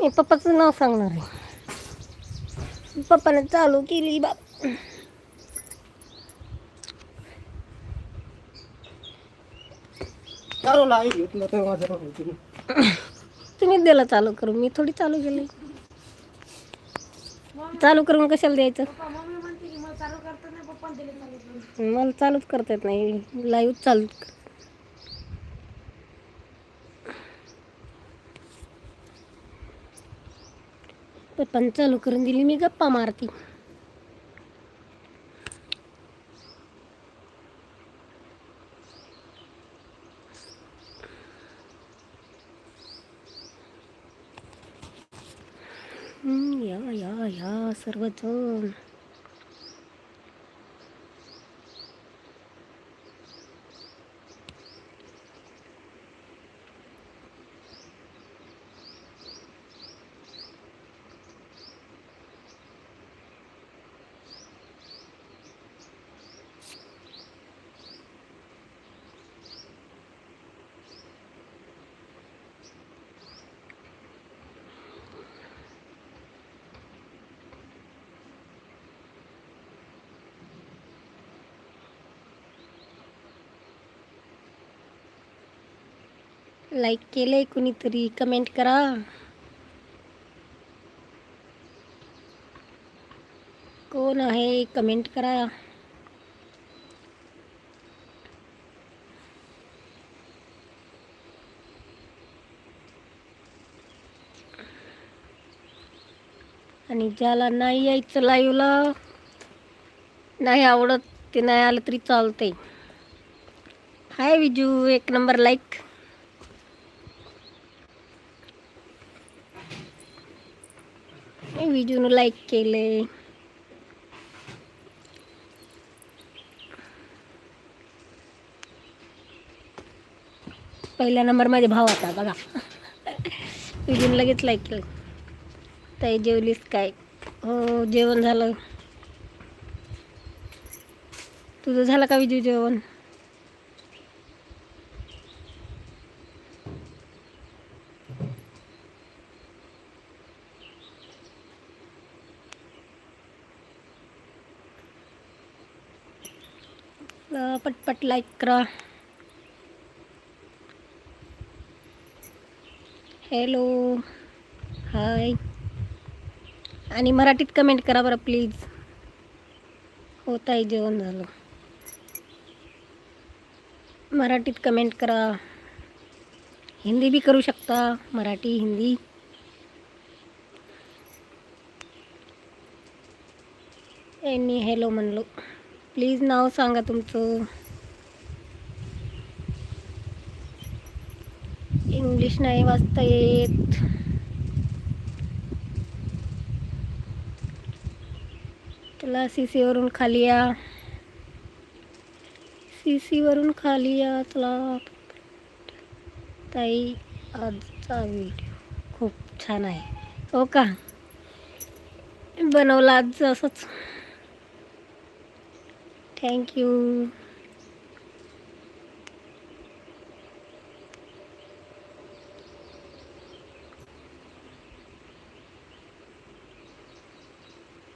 मी पप्पाचं नाव सांगणार आहे. पप्पाने चालू केली बाप. तुम्हीच दिला चालू करून मी थोडी चालू केली. चालू करून कशाला द्यायचं? मला चालूच करता येत नाही लाईव्ह चालू पप्पाने चालू करून दिली मी गप्पा मारती. या या या सर्वजण. लाईक केलंय कुणीतरी कमेंट करा. कोण आहे? कमेंट करा. आणि ज्याला नाही यायचं लाईव्हला नाही आवडत ते नाही आलं तरी चालतंय. हाय विजू एक नंबर लाईक व्हिडिओनं लाईक केले. पहिला नंबर माझ्या भावाचा बघा. विजून लगेच लाईक केलं. ताई जेवलीस काय? हो जेवण झालं. तुझं झालं का विजू जेवण? पटपट लाईक करा. हॅलो हाय आणि मराठीत कमेंट करा बरं प्लीज होत आहे जेवण झालं. मराठीत कमेंट करा. हिंदी बी करू शकता मराठी हिंदी. यांनी हॅलो म्हणलो. प्लीज नाव सांगा तुमचं. इंग्लिश नाही वाचता येत. चला सी सीवरून खाली या. सी सीवरून खाली या चला. ताई आजचा व्हिडिओ खूप छान आहे. हो का? बनवला आज असंच. थँक्यू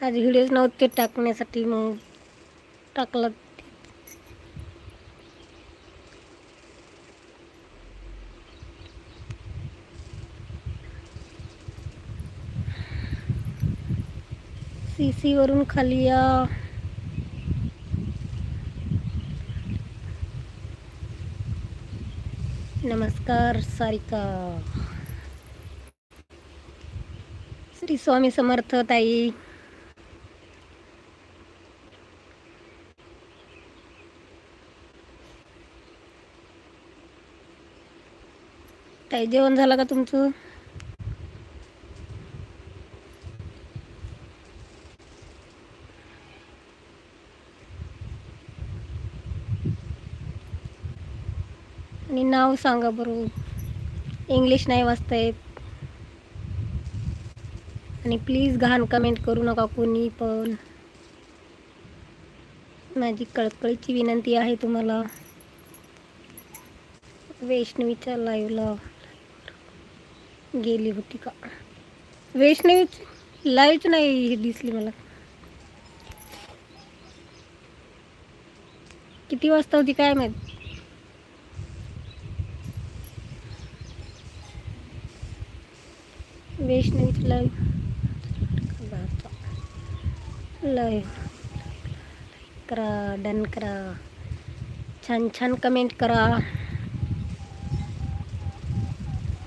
आज व्हिडिओज नव्हते टाकण्यासाठी मग टाकलं. सी सीवरून खाली या. नमस्कार सारिका. श्री स्वामी समर्थ ताई. ताई जेवण झालं का तुमचं? आणि नाव सांगा बरोबर इंग्लिश नाही वाचता येत. आणि प्लीज घाण कमेंट करू नका कोणी पण. माझी कळकळीची विनंती आहे तुम्हाला. वैष्णवीच्या लाईव्हला गेली होती का? वैष्णवी लाईव्हच नाही दिसली मला. किती वाजता होती काय माहिती? वैष्णवीची लाईव्ह लाईव्ह करा डन करा। छान छान कमेंट करा।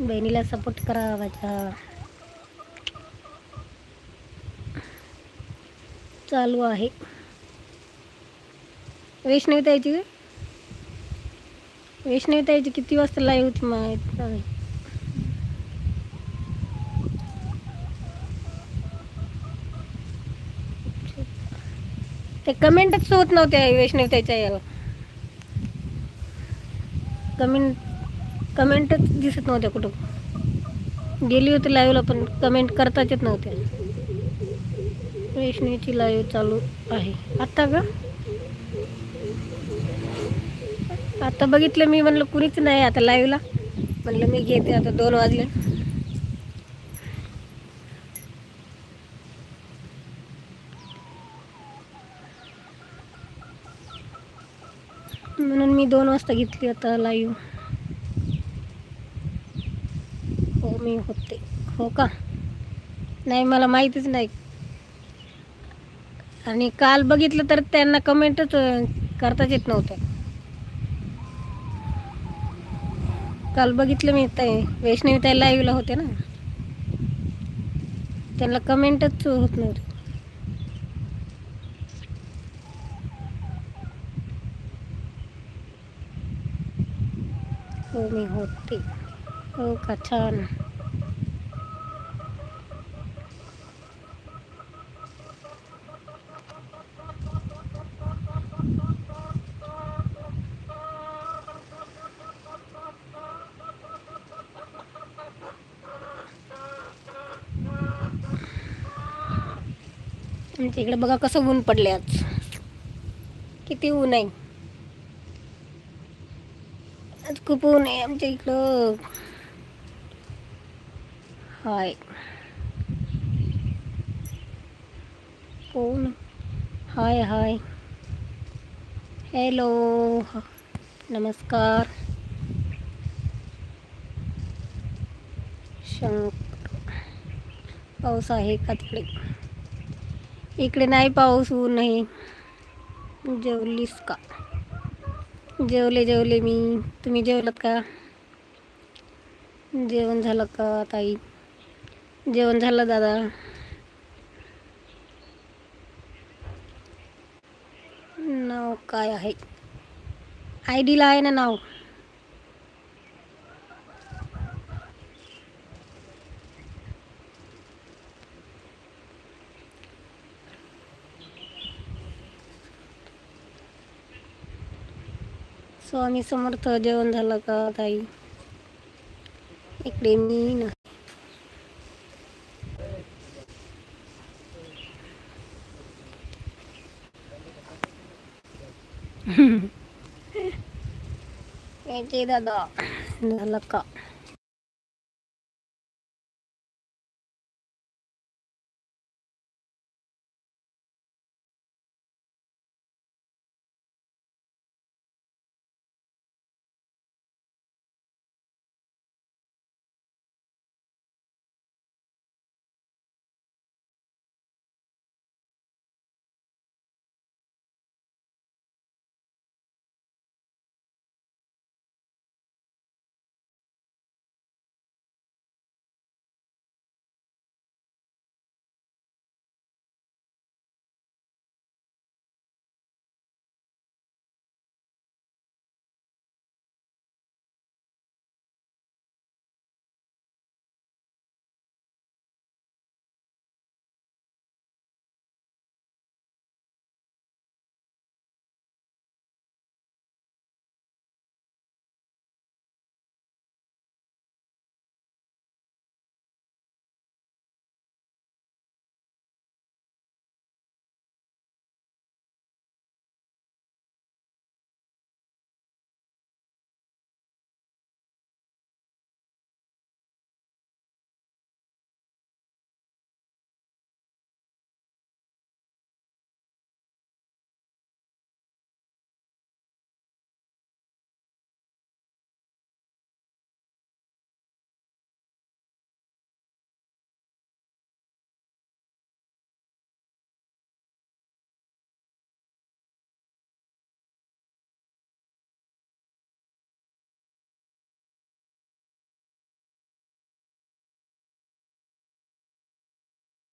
बहिणीला सपोर्ट करा माझ्या। चालू आहे। वैष्णवी ताईची वैष्णवी ताईची किती वाजता लाईव्ह होती माहीत नाही. हे कमेंटच होत नव्हते वैष्णवी त्याच्या याला. कमेंट कमेंटच दिसत नव्हत्या कुठं. गेली होती लाईव्हला पण कमेंट करताच येत नव्हत्या वैष्णवीची लाईव्ह चालू आहे. आत्ता का? आता बघितलं मी म्हणलं कुणीच नाही आता लाईव्हला म्हणलं मी घेते आता दोन वाजले. म्हणून मी दोन वाजता घेतली आता लाईव्ह हो मी होते. हो का? नाही मला माहितीच नाही. आणि काल बघितलं तर त्यांना कमेंटच करताच येत नव्हतं. काल बघितलं मी ते वैष्णवी ताई लाईव्हला होते ना. त्यांना कमेंटच होत नव्हते. हो मी होते. हो का छान आमच्या इकडे बघा कसं ऊन पडले आज. किती ऊन आहे. आज आहे आमच्या इकडं. हाय. कोण? हाय हाय. हॅलो नमस्कार. शंकर पाऊस आहे का तिकडे? इकडे नाही पाऊस ऊन नाही जेवलीस का? जेवले जेवले मी. तुम्ही जेवलात का? जेवण झालं का ताई? जेवण झालं दादा. नाव काय आहे? आय डीला आहे ना नाव? स्वामी समर्थ जेवण झालं का ताई इकडे मी ना यायचे दादा झालं का